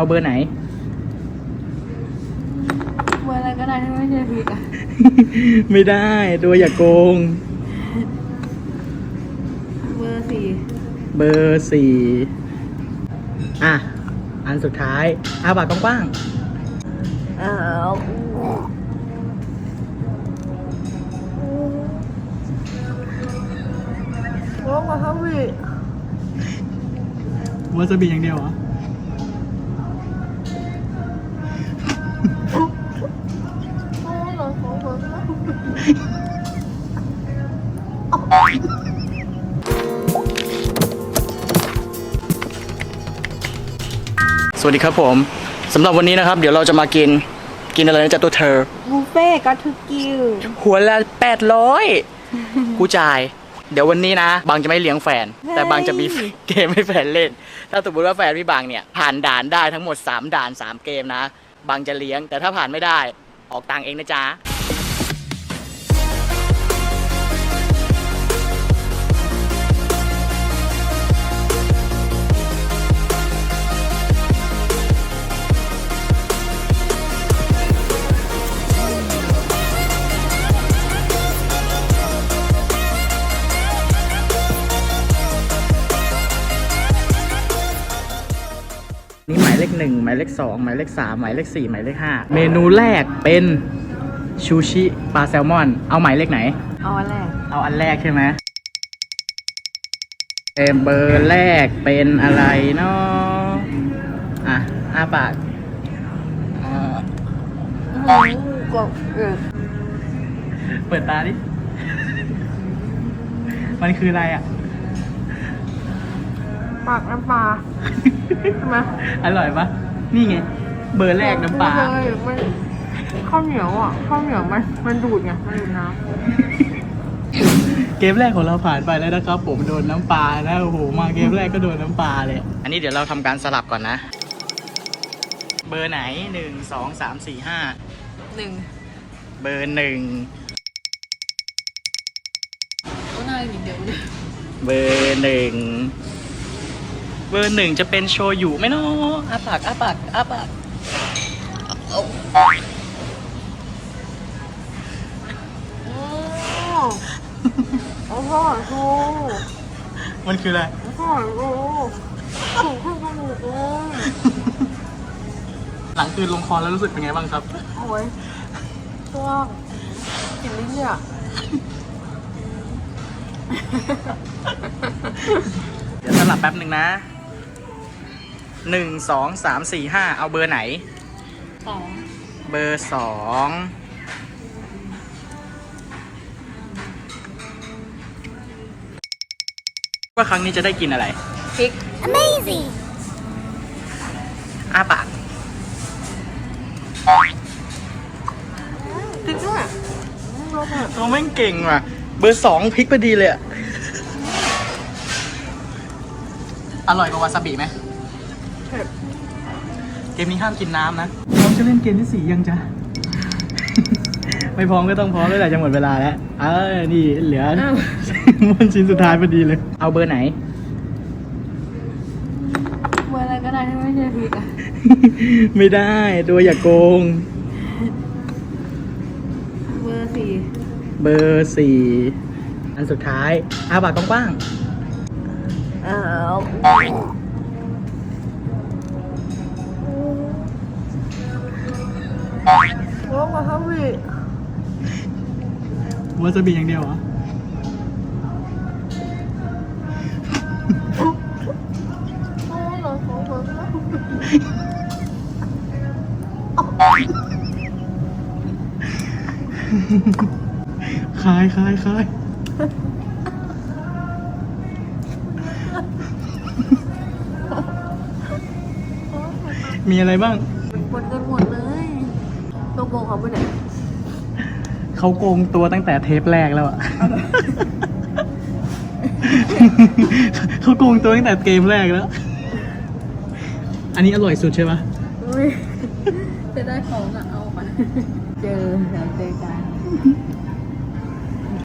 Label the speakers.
Speaker 1: เอาเบอร์ไหน
Speaker 2: เบอร์อะไรก็ได้ที่ไม่ใช่พริกอะ
Speaker 1: ไม่ได้ตัวอย่าโกง
Speaker 2: เบอร์สี่
Speaker 1: เบอร์สี่อะ อันสุดท้ายอาปากกว้าง
Speaker 2: เออโอ้มาครับพี่
Speaker 1: ๆวาซาบิอย่างเดียวเหรอ สวัสดีครับผมสำหรับวันนี้นะครับ เดี๋ยวเราจะมากินกินอะไรนะจ๊ะตัวเธอ
Speaker 2: บุฟเฟ่ก็ทุกกิว
Speaker 1: หัวละแปดร้อยกูจ่าย เดี๋ยววันนี้นะ บางจะไม่เลี้ยงแฟน แต่บางจะมีเกมให้แฟนเล่น ถ้าสมมติว่าแฟนพี่บางเนี่ย ผ่านด่านได้ทั้งหมด 3 ด่าน 3 เกมนะ บางจะเลี้ยงแต่ถ้าผ่านไม่ได้ออกตังค์เองนะจ๊ะ หมายเลขหนึ่งหมายเลขสองหมายเลขสามหมายเลขสี่หมายเลขห้าเมนูแรกเป็นชูชิปลาแซลมอน เอาหมายเลขไหน
Speaker 2: เอาอันแรก
Speaker 1: เอาอันแรกใช่ไหมเอมเบอร์แรกเป็นอะไรเนาะอะอ้าปากอ่า
Speaker 2: อืมกบเออ
Speaker 1: เปิดตาดิ มันคืออะไรอะ
Speaker 2: ปากน้ำปลาใช่ ไหม
Speaker 1: อร่อยปะนี่ไง เบอร์แรกน้ำปลา
Speaker 2: ไม่เคยมันข้าวเหนียวอะข้าวเหนียวมันมันดูดไงมันดูดน้
Speaker 1: เกมแรกของเราผ่านไปแล้วนะครับ ผมโดนน้ำปลานะโอ้โหมาเกมแรกก็โดนน้ำปลาเลย อันนี้เดี๋ยวเราทำการสลับก่อนนะ เบอร์ไหนหนึ่งสองสามสี่ห้าำ
Speaker 2: หนึ่ง
Speaker 1: เบอร์หนึ่ง
Speaker 2: ก็น่ากินเดี๋ยวดิ
Speaker 1: เบอร์หนึ่ง เบอร์หนึ่งจะเป็นโชยุไหมเนาะอาปากอาปากอาปาก
Speaker 2: โอ้โอ้พ่อชู
Speaker 1: มันคืออะไร
Speaker 2: พ่อชูถูกขึ้นจมูกเลย
Speaker 1: หลังคืนลงคอแล้วรู้สึกเป็นไงบ้างครับ
Speaker 2: โอ้ยตัวกินลิ้นเนี่ย
Speaker 1: เดี๋ยวสลับแป๊บหนึ่งนะ หนึ่งสองสามสี่ห้าเอาเบอร์ไหน
Speaker 2: สอง
Speaker 1: เบอร์สองว่าครั้งนี้จะได้กินอะไร
Speaker 2: พริก
Speaker 1: อ้าปาก
Speaker 2: พริกด้วยรสอะ
Speaker 1: ตัวแม่งเก่งว่ะ เบอร์สองพริกพอดีเลยอะอร่อยกว่าวาซาบิไหม
Speaker 2: เก
Speaker 1: มนี้ห้ามกินน้ำนะพร้อมจะเล่นเกมที่สี่ยังจ๊ะ ไม่พร้อมก็ต้องพร้อมแล้วแหละจะหมดเวลาแล้ว เออ นี่เหลือ
Speaker 2: อ้าว
Speaker 1: มันชิ้นสุดท้ายพอดีเลย เอาเบอร์ไหน
Speaker 2: เบอร์อะไรก็ได้ที่ไม่ใช่พริกอะ
Speaker 1: ไม่ได้ตัวอย่าโกง
Speaker 2: เบอร์สี่
Speaker 1: เบอร์สี่อันสุดท้ายอาปากกว้าง
Speaker 2: เออโอ้
Speaker 1: วาซาบิอย่างเดียวเหรอ
Speaker 2: โอ้หลังของผม
Speaker 1: คายคายคายมีอะไรบ้าง
Speaker 2: ปนกันหมดเลยตัวโกงเขาไปไหน
Speaker 1: เขาโกงตัวตั้งแต่เทปแรกแล้วอะเขาโกงตัวตั้งแต่เกมแรกแล้ว อันนี้อร่อยสุดใช่ปะ
Speaker 2: อุ้ยจะได้ของอะเอาไปเจอเดี๋ยวเจอกัน